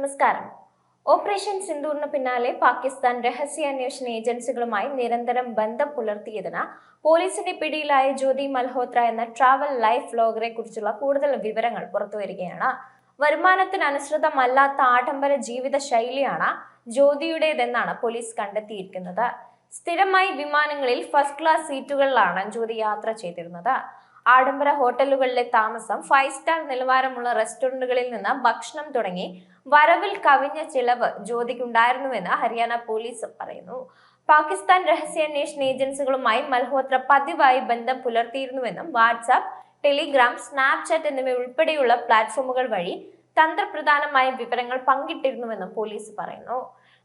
നമസ്കാരം. ഓപ്പറേഷൻ സിന്ദൂറിന് പിന്നാലെ പാകിസ്ഥാൻ രഹസ്യാന്വേഷണ ഏജൻസികളുമായി നിരന്തരം ബന്ധം പുലർത്തിയതിന് പോലീസിന്റെ പിടിയിലായ ജ്യോതി മൽഹോത്ര എന്ന ട്രാവൽ ലൈഫ് വ്ലോഗറെ കുറിച്ചുള്ള കൂടുതൽ വിവരങ്ങൾ പുറത്തുവരികയാണ് വരുമാനത്തിനനുസൃതമല്ലാത്ത ആഡംബര ജീവിത ശൈലിയാണ് ജ്യോതിയുടേതെന്നാണ് പോലീസ് കണ്ടെത്തിയിരിക്കുന്നത്. സ്ഥിരമായി വിമാനങ്ങളിൽ ഫസ്റ്റ് ക്ലാസ് സീറ്റുകളിലാണ് ജ്യോതി യാത്ര ചെയ്തിരുന്നത്. ആഡംബര ഹോട്ടലുകളിലെ താമസം ഫൈവ് സ്റ്റാർ നിലവാരമുള്ള റെസ്റ്റോറന്റുകളിൽ നിന്ന് ഭക്ഷണം തുടങ്ങി വരവിൽ കവിഞ്ഞ ചിലവ് ജ്യോതിക്കുണ്ടായിരുന്നുവെന്ന് ഹരിയാന പോലീസ് പറയുന്നു. പാകിസ്ഥാൻ രഹസ്യാന്വേഷണ ഏജൻസികളുമായി മൽഹോത്ര പതിവായി ബന്ധം പുലർത്തിയിരുന്നുവെന്നും വാട്സാപ്പ് ടെലിഗ്രാം സ്നാപ്ചാറ്റ് എന്നിവ ഉൾപ്പെടെയുള്ള പ്ലാറ്റ്ഫോമുകൾ വഴി തന്ത്രപ്രധാനമായ വിവരങ്ങൾ പങ്കിട്ടിരുന്നുവെന്നും പോലീസ് പറയുന്നു.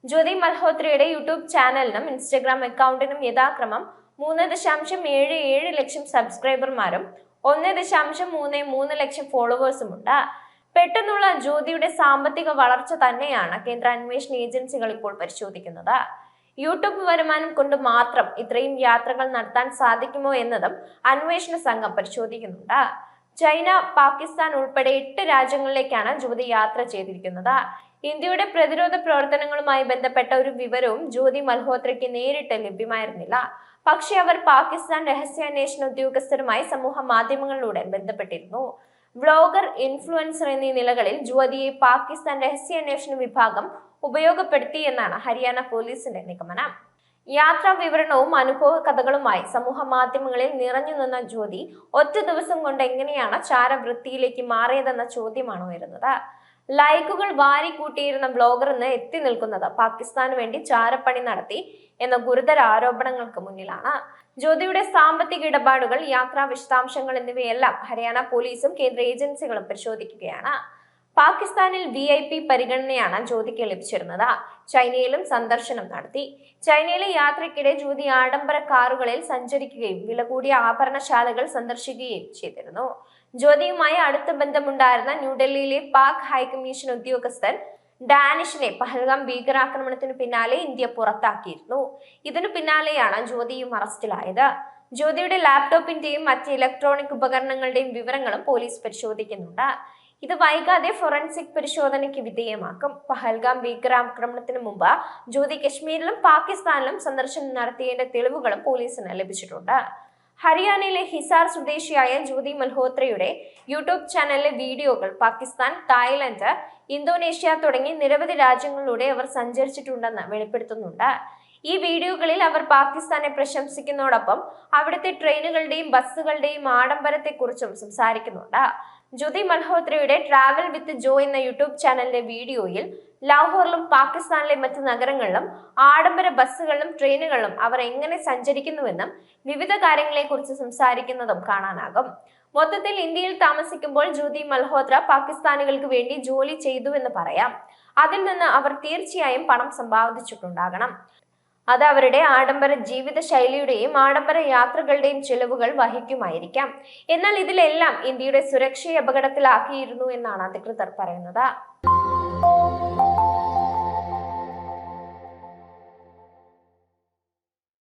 ജ്യോതി മൽഹോത്രയുടെ യൂട്യൂബ് ചാനലിനും ഇൻസ്റ്റഗ്രാം അക്കൗണ്ടിനും യഥാക്രമം മൂന്ന് ദശാംശം ഏഴ് ഏഴ് ലക്ഷം സബ്സ്ക്രൈബർമാരും ഒന്ന് ദശാംശം മൂന്ന് മൂന്ന് ലക്ഷം ഫോളോവേഴ്സും ഉണ്ട് പെട്ടെന്നുള്ള ജ്യോതിയുടെ സാമ്പത്തിക വളർച്ച തന്നെയാണ് കേന്ദ്ര അന്വേഷണ ഏജൻസികൾ ഇപ്പോൾ പരിശോധിക്കുന്നത്. യൂട്യൂബ് വരുമാനം കൊണ്ട് മാത്രം ഇത്രയും യാത്രകൾ നടത്താൻ സാധിക്കുമോ എന്നതും അന്വേഷണ സംഘം പരിശോധിക്കുന്നുണ്ട്. ചൈന പാകിസ്ഥാൻ ഉൾപ്പെടെ എട്ട് രാജ്യങ്ങളിലേക്കാണ് ജ്യോതി യാത്ര ചെയ്തിരിക്കുന്നത്. ഇന്ത്യയുടെ പ്രതിരോധ പ്രവർത്തനങ്ങളുമായി ബന്ധപ്പെട്ട ഒരു വിവരവും ജ്യോതി മൽഹോത്രയ്ക്ക് നേരിട്ട് ലഭ്യമായിരുന്നില്ല. പക്ഷേ അവർ പാകിസ്ഥാൻ രഹസ്യാന്വേഷണ ഉദ്യോഗസ്ഥരുമായി സമൂഹ മാധ്യമങ്ങളിലൂടെ ബന്ധപ്പെട്ടിരുന്നു. വ്ളോഗർ ഇൻഫ്ലുവൻസർ എന്നീ നിലകളിൽ ജ്യോതിയെ പാകിസ്ഥാൻ രഹസ്യാന്വേഷണ വിഭാഗം ഉപയോഗപ്പെടുത്തി എന്നാണ് ഹരിയാന പോലീസിന്റെ നിഗമനം. യാത്രാ വിവരണവും അനുഭവ കഥകളുമായി സമൂഹ മാധ്യമങ്ങളിൽ നിറഞ്ഞു നിന്ന ജ്യോതി ഒറ്റ ദിവസം കൊണ്ട് എങ്ങനെയാണ് ചാരവൃത്തിയിലേക്ക് മാറിയതെന്ന ചോദ്യമാണ് ഉയരുന്നത്. ലൈക്കുകൾ വാരി കൂട്ടിയിരുന്ന ബ്ലോഗർ എന്ന് എത്തി നിൽക്കുന്നത് പാകിസ്ഥാന് വേണ്ടി ചാരപ്പണി നടത്തി എന്ന ഗുരുതര ആരോപണങ്ങൾക്ക് മുന്നിലാണ്. ജ്യോതിയുടെ സാമ്പത്തിക ഇടപാടുകൾ യാത്രാ വിശദാംശങ്ങൾ എന്നിവയെല്ലാം ഹരിയാന പോലീസും കേന്ദ്ര ഏജൻസികളും പരിശോധിക്കുകയാണ്. പാകിസ്ഥാനിൽ വി ഐ പി പരിഗണനയാണ് ജ്യോതിക്ക് ലഭിച്ചിരുന്നത്. ചൈനയിലും സന്ദർശനം നടത്തി. ചൈനയിലെ യാത്രയ്ക്കിടെ ജ്യോതി ആഡംബര കാറുകളിൽ സഞ്ചരിക്കുകയും വില കൂടിയ ആഭരണശാലകൾ സന്ദർശിക്കുകയും ചെയ്തിരുന്നു. ജ്യോതിയുമായി അടുത്ത ബന്ധമുണ്ടായിരുന്ന ന്യൂഡൽഹിയിലെ പാക് ഹൈക്കമ്മീഷൻ ഉദ്യോഗസ്ഥൻ ഡാനിഷിനെ പഹൽഗാം ഭീകരാക്രമണത്തിന് പിന്നാലെ ഇന്ത്യ പുറത്താക്കിയിരുന്നു. ഇതിനു പിന്നാലെയാണ് ജ്യോതിയും അറസ്റ്റിലായത്. ജ്യോതിയുടെ ലാപ്ടോപ്പിന്റെയും മറ്റ് ഇലക്ട്രോണിക് ഉപകരണങ്ങളുടെയും വിവരങ്ങളും പോലീസ് പരിശോധിക്കുന്നുണ്ട്. ഇത് വൈകാതെ ഫോറൻസിക് പരിശോധനയ്ക്ക് വിധേയമാക്കും. പഹൽഗാം ഭീകരാക്രമണത്തിന് മുമ്പ് ജ്യോതി കശ്മീരിലും പാകിസ്ഥാനിലും സന്ദർശനം നടത്തിയതിന്റെ തെളിവുകളും പോലീസിന് ലഭിച്ചിട്ടുണ്ട്. ഹരിയാനയിലെ ഹിസാർ സ്വദേശിയായ ജ്യോതി മൽഹോത്രയുടെ യൂട്യൂബ് ചാനലിലെ വീഡിയോകൾ പാകിസ്ഥാൻ തായ്ലൻഡ് ഇന്തോനേഷ്യ തുടങ്ങി നിരവധി രാജ്യങ്ങളിലൂടെ അവർ സഞ്ചരിച്ചിട്ടുണ്ടെന്ന് വെളിപ്പെടുത്തുന്നുണ്ട്. ഈ വീഡിയോകളിൽ അവർ പാകിസ്ഥാനെ പ്രശംസിക്കുന്നതോടൊപ്പം അവിടുത്തെ ട്രെയിനുകളുടെയും ബസ്സുകളുടെയും ആഡംബരത്തെക്കുറിച്ചും സംസാരിക്കുന്നുണ്ട്. ജ്യോതി മൽഹോത്രയുടെ ട്രാവൽ വിത്ത് ജോ എന്ന യൂട്യൂബ് ചാനലിന്റെ വീഡിയോയിൽ ലാഹോറിലും പാകിസ്ഥാനിലെ മറ്റ് നഗരങ്ങളിലും ആഡംബര ബസ്സുകളിലും ട്രെയിനുകളിലും അവർ എങ്ങനെ സഞ്ചരിക്കുന്നുവെന്നും വിവിധ കാര്യങ്ങളെക്കുറിച്ച് സംസാരിക്കുന്നതും കാണാനാകും. മൊത്തത്തിൽ ഇന്ത്യയിൽ താമസിക്കുമ്പോൾ ജ്യോതി മൽഹോത്ര പാകിസ്ഥാനികൾക്ക് വേണ്ടി ജോലി ചെയ്തു എന്ന് പറയാം. അതിൽ നിന്ന് അവർ തീർച്ചയായും പണം സമ്പാദിച്ചിട്ടുണ്ടാകണം. അത് അവരുടെ ആഡംബര ജീവിത ശൈലിയുടെയും ആഡംബര യാത്രകളുടെയും ചെലവുകൾ വഹിക്കുമായിരിക്കാം. എന്നാൽ ഇതിലെല്ലാം ഇന്ത്യയുടെ സുരക്ഷയെ അപകടത്തിലാക്കിയിരുന്നു എന്നാണ് അധികൃതർ പറയുന്നത്.